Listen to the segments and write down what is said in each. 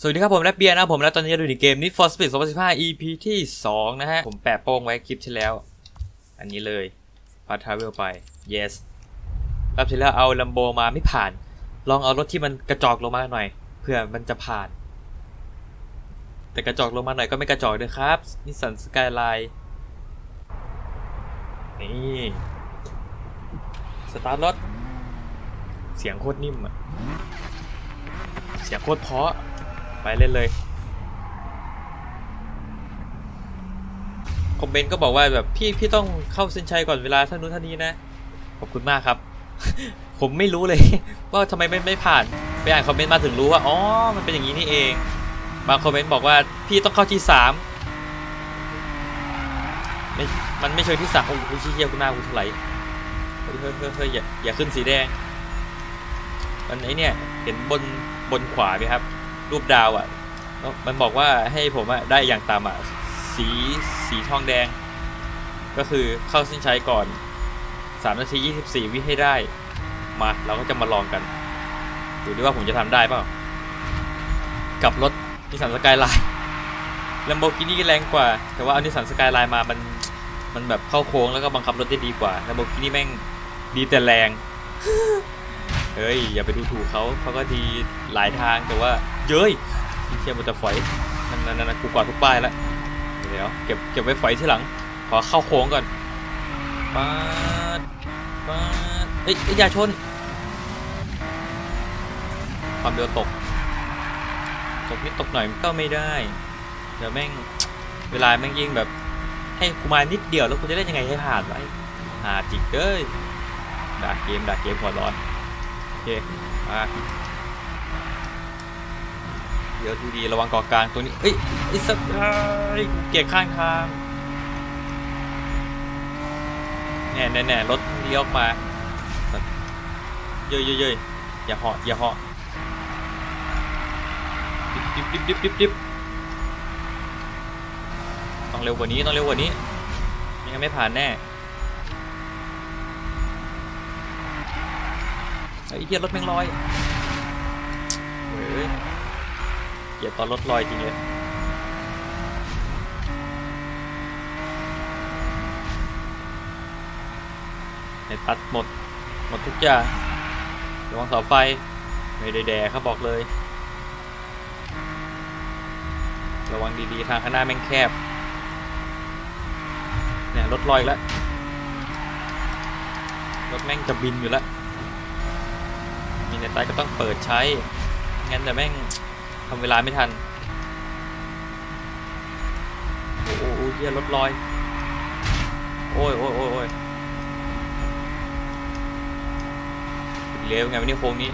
สวัสดีครับผมแรปเบียร์นะผมแล้วตอนนี้อยู่ในเกม Need for Speed 2015 EP ที่ 2 นะฮะ ผมแปะโป้งไว้คลิปที่แล้ว อันนี้เลยพาทราเวลไป yes รอบที่แล้วเอาลัมโบมาไม่ผ่าน ลองเอารถที่มันกระจอกลงมาหน่อยเพื่อมันจะผ่าน แต่กระจอกลงมาหน่อยก็ไม่กระจอกด้วยครับนิสสันสกายไลน์นี่สตาร์ทรถเสียงโคตรนิ่มอะเสียงโคตรเพาะ ไปเล่นเลยคอมเมนต์ก็บอกว่าแบบพี่พี่ต้องเข้าเส้นชัยก่อนเวลาเท่านู้นเท่านี้นะขอบคุณมากครับ ผมไม่รู้เลย ว่าทำไมไม่ไม่ผ่านไปอ่านคอมเมนต์มาถึงรู้ว่าอ๋อมันเป็นอย่างนี้นี่เองบางคอมเมนต์บอกว่าพี่ต้องเข้าที่สามไม่มันไม่เชิงที่สามโอ้โหชี้เยี่ยคุณหน้ากูเท่าไหร่เฮ้ยเฮ้ยเฮ้ยเฮ้ยอย่าอย่าขึ้นสีแดงมันไอเนี่ยเห็นบนบนขวาไหมครับ รูปดาวอะ มันบอกว่าให้ผมอะได้อย่างต่ำอะสีสีทองแดง ก็คือเข้าเส้นชัยก่อน 3 นาที 24 วิให้ได้ มาเราก็จะมาลองกัน ดูดิว่าผมจะทำได้เปล่า กับรถนิสสันสกายไลน์ลัมโบกินี่แรงกว่า แต่ว่าเอานิสสันสกายไลน์มามันมันแบบเข้าโค้งแล้วก็บังคับรถได้ดีกว่าลัมโบกินี่แม่งดีแต่แรงเฮ้ย อย่าไปดูถูกเขาเขาก็ดีหลายทางแต่ว่า เย้ยเชียร์มันจะฝอยนั่นนั่นกูกอดทุกป้ายแล้วเดี๋ยวเก็บเก็บไว้ฝอยที่หลัง ขอเข้าโค้งก่อนปาดปาดเอ้ยอย่าชน ความเร็วตก ตกนิดตกหน่อยก็ไม่ได้ เดี๋ยวแม่งเวลาแม่งยิงแบบ ให้กูมานิดเดียวแล้วกูจะเล่นยังไงให้ผ่านวะไอ้หาจิกเอ้ยด่าเกมด่าเกมหัวร้อนโอเคมา ดี๋ยวดูดีระวังกาะกลางตัวนี้ เอ้ยไอ้สัตว์เอ้ยกูเกลียดข้างทางแน่แน่แน่รถเลี้ยวมาเย้ยเย้ยเย้อย่าเหาะอย่าเหาะดิบดิบดิบดิบดิบดิบต้องเร็วกว่านี้ต้องเร็วกว่านี้ไม่งั้นไม่ผ่านแน่ไอ้เหี้ยรถแม่งลอยเฮ้ย เกลียดตอนรถลอยจริงเลยไอ้ตัดหมด หมดทุกอย่างระวังเสาไฟ ไม่ได้แดกครับบอกเลย ระวังดีๆ ทางข้างหน้าแม่งแคบ เนี่ยรถลอยแล้ว รถแม่งจะบินอยู่แล้ว มีในใต้ก็ต้องเปิดใช้ งั้นแต่แม่ง ทำเวลาไม่ทัน โอ้โหเหี้ยรถลอย โอ้ยโอ้ยโอ้ยโอ้ยเร็วไงวันนี้โค้งนี้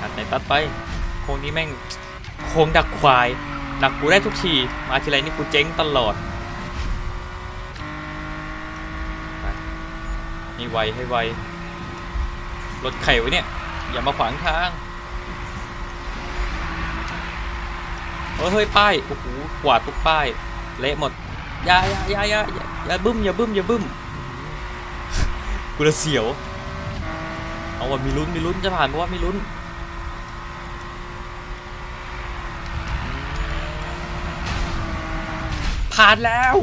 ตัดไหนตัดไป โค้งนี้แม่ง โค้งดักควาย ดักกูได้ทุกที มาทีไรนี่กูเจ๊งตลอดให้ไวให้ไวรถไข่ไว้เนี่ย อย่ามาขวางทางเฮ้ยเฮ้ยป้ายโอ้โหกวาดทุกป้าย เละหมดอย่าอย่าอย่าอย่าอย่าอย่าบึ้มอย่าบึ้มอย่าบึ้มกูจะเสียว เอาว่ามีลุ้นมีลุ้นจะผ่านเพราะว่ามีลุ้นผ่านแล้ว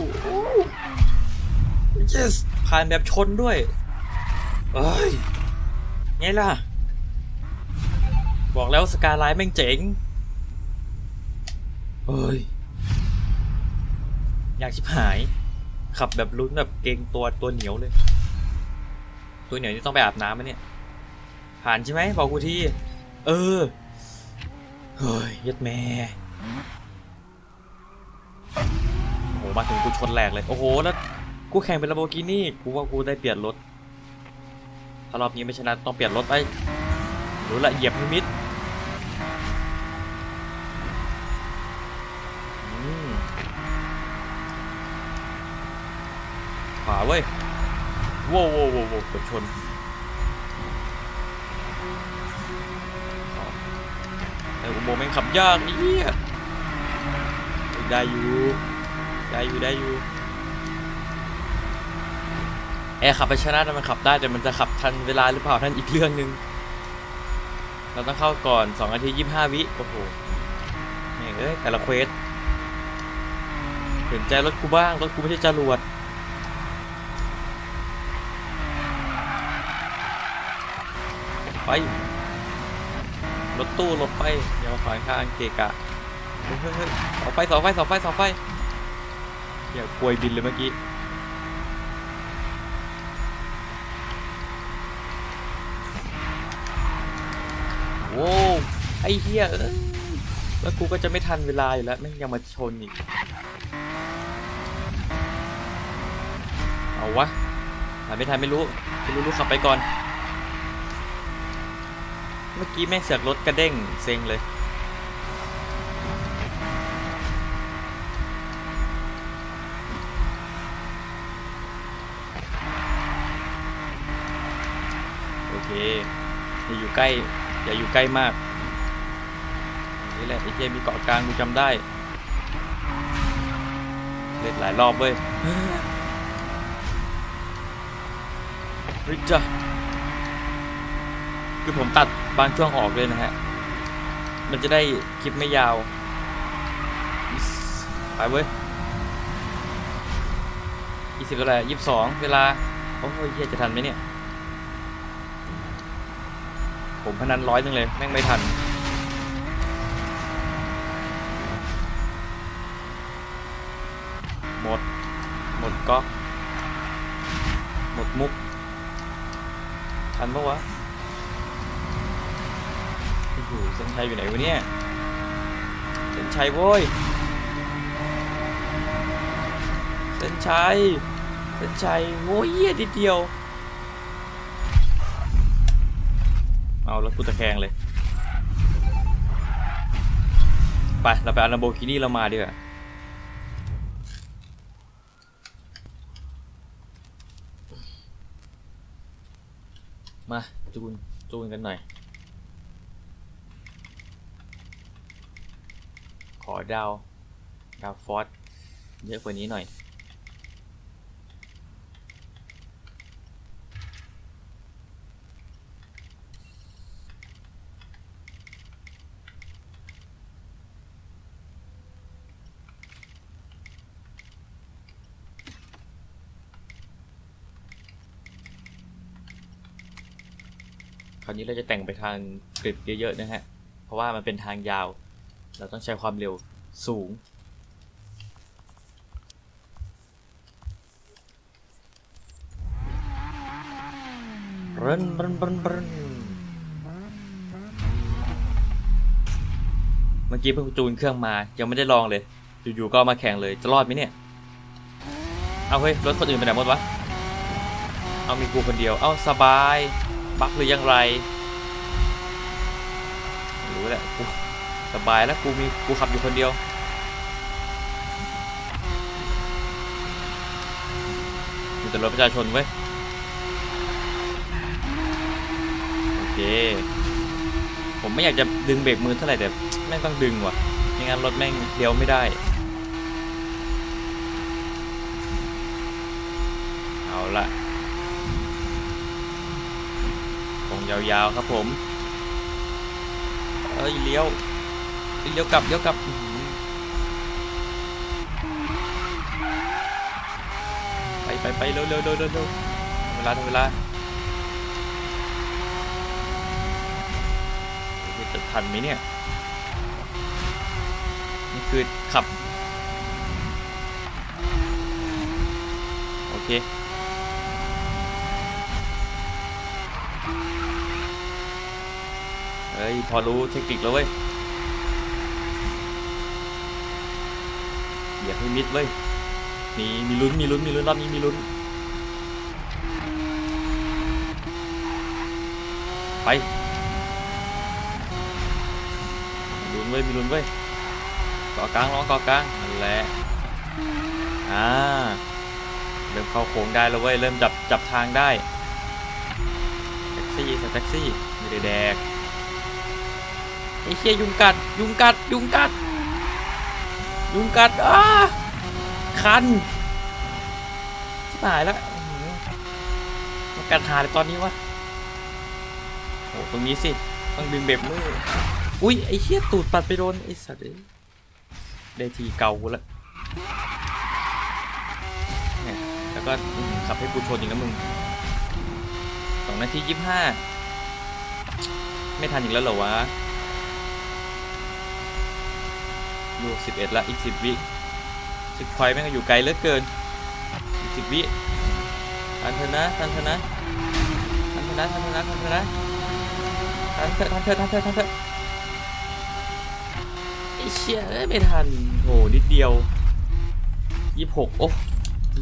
yes ผ่านแบบชนด้วย เอ้ย ไงล่ะ บอกแล้วสกาไลน์แม่งเจ๋งเอ้ย อยากชิบหาย ขับแบบลุ้นแบบเกงตัวตัวเหนียวเลย ตัวเหนียวนี่ต้องไปอาบน้ำไหมเนี่ย ผ่านใช่ไหมบอกกูที เออ เฮ้ยยัดแม่โอ้โหมาถึงกูชนแหลกเลย โอ้โห แล้วกูแข่งเป็นลาโบกินี่ กูว่ากูได้เปลี่ยนรถ ถ้ารอบนี้ไม่ชนะต้องเปลี่ยนรถไปรู้ละเหยียบมิดอืมขวา เว้ยโว้วโว้วโว้วโว้วเกือบชนไอ้อุโมงค์แม่งขับยากนี่ได้อยู่ได้อยู่ได้อยู่แอร์ขับไปชนะมันขับได้แต่มันจะขับทันเวลาหรือเปล่าท่านอีกเรื่องหนึ่งเราต้องเข้าก่อน2นาที25 วิโอ้โหแม่เอ้ยแต่ละเควสเห็นใจรถกูบ้างรถกูไม่ใช่จรวด ไปรถตู้หลบไปอย่ามาขวางทางเกะกะเฮ้ยเฮ้ยเฮ้ยเสาไฟเสาไฟเสาไฟเสาไฟอย่ากลวยบินเลยเมื่อกี้โว้ไอ้เหี้ยเอ้ยแล้วกูก็จะไม่ทันเวลาอยู่แล้วแม่งยังมาชนอีกเอาวะทันไม่ทันไม่รู้ไม่รู้รู้ขับไปก่อน มื่อกี้แม่เสือกรถกระเด้งเซ็งเลย โอเค อย่าอยู่ใกล้ อย่าอยู่ใกล้มาก นี่แหละไอ้เจมีเกาะกลางกูจำได้ เล่นหลายรอบเว้ยเฮ้ยจ้ะคือผมตัด บางช่วงออกเลยนะฮะ มันจะได้คลิปไม่ยาว ไปเว้ยยี่สิบเท่าไหร่ยี่สิบสองเวลา โอ้ยเฮียจะทันไหมเนี่ย ผมพนันร้อยนึงเลย แม่งไม่ทันหมด หมดก๊อก หมดมุก ทันปะวะ โอ้โหเส้นชัยอยู่ไหนวะเนี่ยเส้นชัยโว้ยเส้นชัยเส้นชัยโว้ยเหี้ยนิดเดียว เอาแล้วกูตะแคงเลย ไป เราไปเอาลัมโบกินี่เรามาดีกว่ามาจูนจูนกันหน่อย อดาว ดาวฟอสเยอะกว่านี้หน่อย คราวนี้เราจะแต่งไปทางกริดเยอะๆนะฮะ เพราะว่ามันเป็นทางยาว เราต้องใช้ความเร็วสูง เรันรันรันรันเมื่อกี้เพิ่งจูนเครื่องมา ยังไม่ได้ลองเลย อยู่ๆก็มาแข่งเลย จะรอดไหมเนี่ย เอาเฮ้ย รถคนอื่นไปไหนหมดวะ เอามีกูคนเดียว เอาสบาย บักหรือยังไร รู้แหละ สบายแล้วกูมีกูขับอยู่คนเดียว มีแต่รถประชาชนเว้ย โอเค ผมไม่อยากจะดึงเบรกมือเท่าไหร่แต่แม่งต้องดึงว่ะไม่งั้นรถแม่งเลี้ยวไม่ได้ เอาละตรงยาวๆครับผม เอ้ยเลี้ยว เลี้ยวกลับเลี้ยวกลับไปไปไปเร็วเร็วเร็วเร็วเวลาถึงเวลาจะทันไหมเนี่ยนี่คือขับ โอเคเฮ้ยพอรู้เทคนิคแล้วเว้ย อย่าให้มิดเว้ยมีมีลุ้นมีลุ้นมีลุ้นรอบนี้มีลุ้น ไปมีลุ้นเว้ยมีลุ้นเว้ยเกาะกลางลองเกาะกลางนั่นแหละอ่าเริ่มเข้าโค้งได้แล้วเว้ยเริ่มจับจับทางได้แท็กซี่ใส่แท็กซี่ไม่ได้แดกไอ้เชี่ยยุงกัดยุงกัดยุงกัด ยุงกัดอ้าคันชิบหายแล้วมันกัดหาเลยตอนนี้วะโอ้ตรงนี้สิ ต้องดึงเบรกมือ อุ้ยไอ้เหี้ยตูดปัดไปโดนไอ้สัตว์เอ้ยได้ทีเก่ากูละเนี่ยแล้วก็ขับให้กูชนอีกแล้วมึงสองนาทียี่สิบห้าไม่ทันอีกแล้วเหรอวะ ดูสิบเอ็ดละอีกสิบวิสิบควายแม่งก็อยู่ไกลเหลือเกินอีกสิบวิทันเถอะนะทันเถอะนะทันเถอะนะทันเถอะนะทันเถอะนะทันเถอะทันเถอะทันเถอะทันเถอะไอ้เชี่ยเอ้ยไม่ทันโหนิดเดียวยี่หกโอ้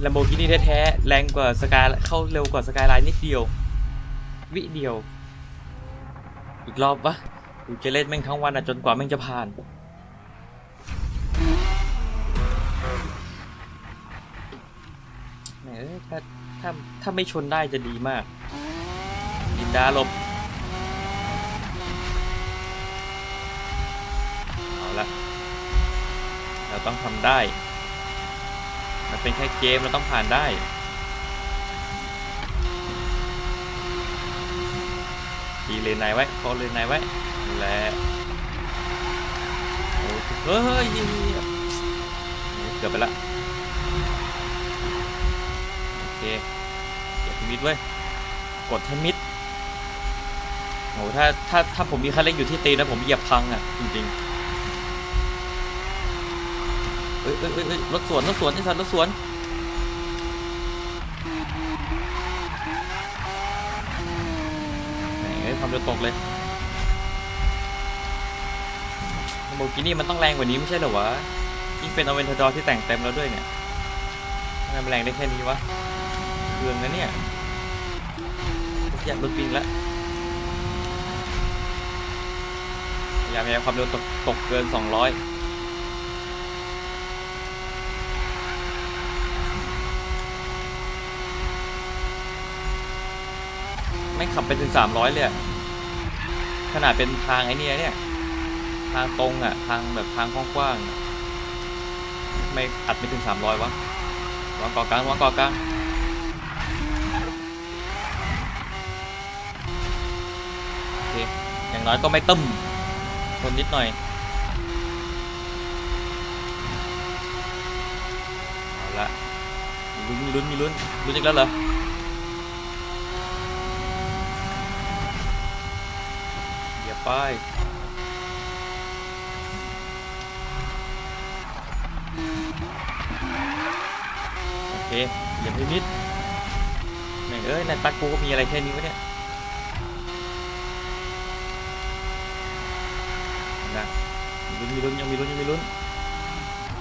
ลัมโบกินี่แท้ๆแรงกว่าสกายเข้าเร็วกว่าสกายไลน์นิดเดียว วิเดียว อีกรอบปะกูจะเล่นแม่งทั้งวันอะจนกว่าแม่งจะผ่าน เอ้ยถ้าถ้าถ้าไม่ชนได้จะดีมากลินดาหลบเอาละเราต้องทำได้ มันเป็นแค่เกมเราต้องผ่านได้ดีเลนไหนไว้พอเลนไหนไว้นั่นแหละโอ้ยเฮ้ยเกือบไปละ โอ เคเก็บมิดไว้ยกดให้มิดโหถ้าถ้าถ้าผมมีคันเร่งอยู่ที่ตีนนะผมเหยียบพังอะจริงๆเอ้ยเอ้ยเอ้ยเอ้ยรถสวนรถสวนไอ้สัตว์รถสวนแหม่เอ้ยความเร็วตกเลยโมกินี่มันต้องแรงกว่านี้ไม่ใช่เหรอวะยิ่งเป็นอเวนทดอร์ที่แต่งเต็มแล้วด้วยเนี่ยทำไมมันแรงได้แค่นี้วะ องนะเนี่ยอยากรถปิงแล้วพยายามพยายามความเร็วตกตกเกิน 200ไม่ขับไปถึง 300 เลยขนาดเป็นทางไอ้เนี่ยเนี่ย ทางตรงอะทางแบบทางกว้างๆไม่อัดไม่ถึง 300 วะวางกาะกลางวางเกาะกลาง น้อยก็ไม่ตึ้มทนนิดหน่อยเอาละมีลุ้นมีลุ้นมีลุ้นลุ้นอีกแล้วเหรอเดี๋ยวไปโอเคอย่าไปมิดแม่งเอ้ยในตักกูก็มีอะไรแค่นี้วะเนี่ยนะมี ลุ้นมีลุ้นยังมีลุ้นยังมีลุ้น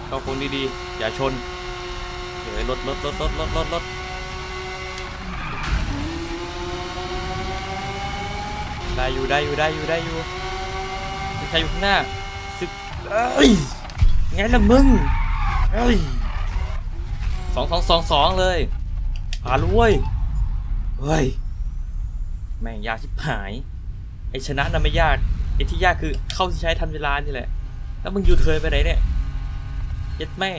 เข้าโค้งดีๆอย่าชนเดี๋ยวรถรถรถรถรถรถรถได้อยู่ได้อยู่ได้อยู่ได้อยู่ใครอยู่ข้างหน้าสึกเอ้ยไงล่ะมึงเอ้ยสองสองสองสองเลยผ่านเว้ยเฮ้ยแม่งยากชิบหายไอชนะน่ะไม่ยากไอที่ยากคือเข้าที่ใช้ทันเวลานี่แหละ แล้วมึงยูเทิร์นไปไหนเนี่ยเย็ดแม่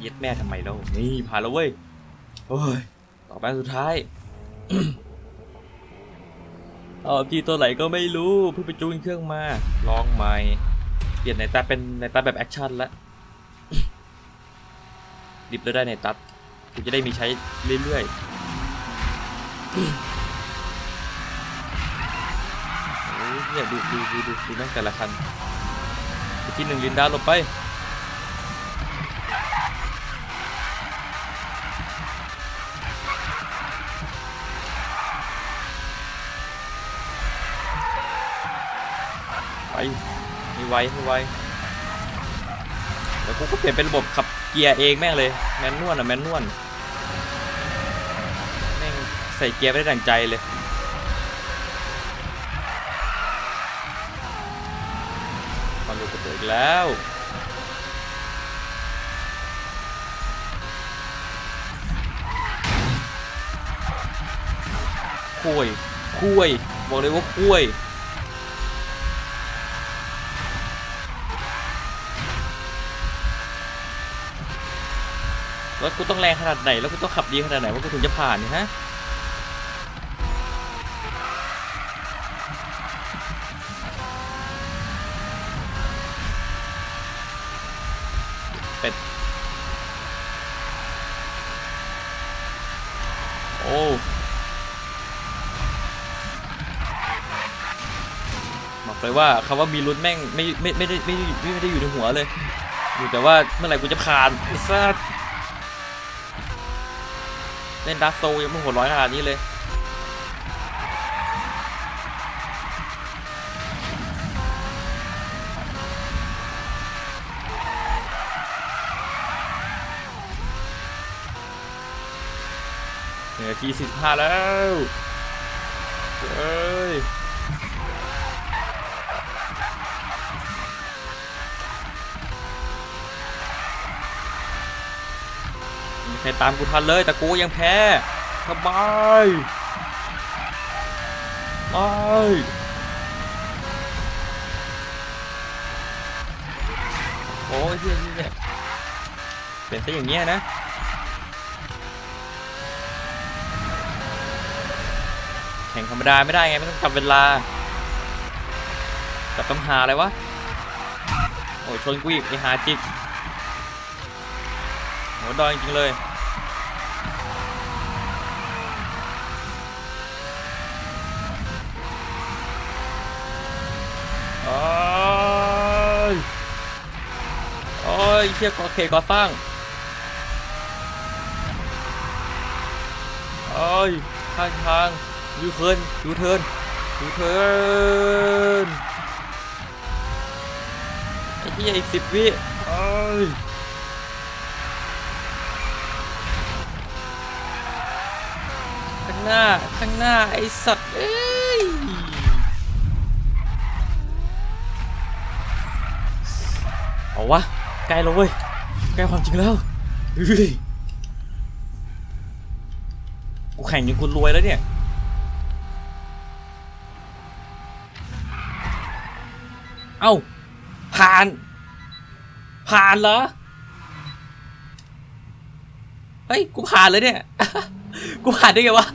เย็ดแม่ทำไมแล้วนี่ผ่านแล้วเว้ยโอ้ยต่อไปสุดท้ายเออพี่ตัวไหนก็ไม่รู้เพิ่งไปจูนเครื่องมาลองใหม่เปลี่ยนในตาเป็นในตาแบบแอคชั่นละดิบแล้วได้ในตัดกูจะได้มีใช้เรื่อยๆ เนี่ยดูดูดูดูดูแม่งแต่ละคันไปที่หนึ่งลินดาลบไปไปให้ไวให้ไวเดี๋ยวกูก็เปลี่ยนเป็นระบบขับเกียร์เองแม่งเลยแมนนวลอะแมนนวลแม่งใส่เกียร์ไม่ได้ดั่งใจเลย ควา มเร็วกระโดดอีกแล้วคุยคุยบอกเลยว่าคุยรถกูต้องแรงขนาดไหน แล้วกูต้องขับดีขนาดไหนว่ากูถึงจะผ่านเนี่ยฮะ เป็ด โอ้บอกเลยว่าคำว่ามีลุ้นแม่งไม่ไม่ไม่ได้ไม่ไม่ได้อยู่ในหัวเลย อยู่แต่ว่าเมื่อไหร่กูจะผ่านเล่นดักโซยังไม่หัวร้อยขนาดนี้เลย หนึ่งนาทีสิบห้าแล้วเอ้ยใครตามกูทันเลยแต่กูยังแพ้ทำไมไม่โอ้ยเฮียเฮียเป็นซะอย่างเงี้ยนะ แข่งธ รรมดาไม่ได้ไงไม่ต้องจับเวลาจับตำหาอะไรวะโอ้ยชนกูอีกไอหาจิกหัวดอยจริงๆเลยโอ้ยโอ้ยเชี่ยก่อเคก่อสร้างโอ้ยข้างทาง ยูเทิร์นยูเทิร์นยูเทิร์นไอ้ที่อีกสิบวิโอ้ยข้างหน้า ข้างหน้า ไอ้สัตว์เอ้ยเอาวะใกล้แล้วเว้ยใกล้ความจริงแล้วเฮ้ยกูแข่งจนกูรวยแล้วเนี่ย เอ้า ผ่าน ผ่านเหรอ เฮ้ย กูผ่านเลยเนี่ย กูผ่านได้ไงวะ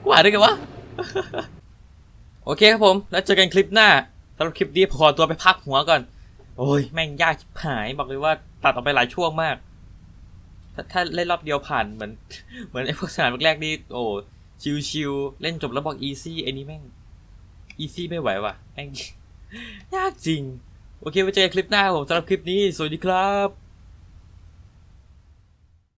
กูผ่านได้ไงวะ โอเคครับผม แล้วเจอกันคลิปหน้าสำหรับคลิปนี้ขอตัวไปพักหัวก่อน โอ้ย แม่งยากหาย บอกเลยว่าตัดออกไปหลายช่วงมาก ถ้าถ้าเล่นรอบเดียวผ่านเหมือน เหมือนไอ้พวกสนามแรกๆนี่ โอ้ชิวๆเล่นจบแล้วบอกอีซี่ไอ้นี่แม่งอีซี่ไม่ไหวว่ะแม่ง ยากจริง โอเคไว้เจอกันคลิปหน้าครับผมสำหรับคลิปนี้ สวัสดีครับ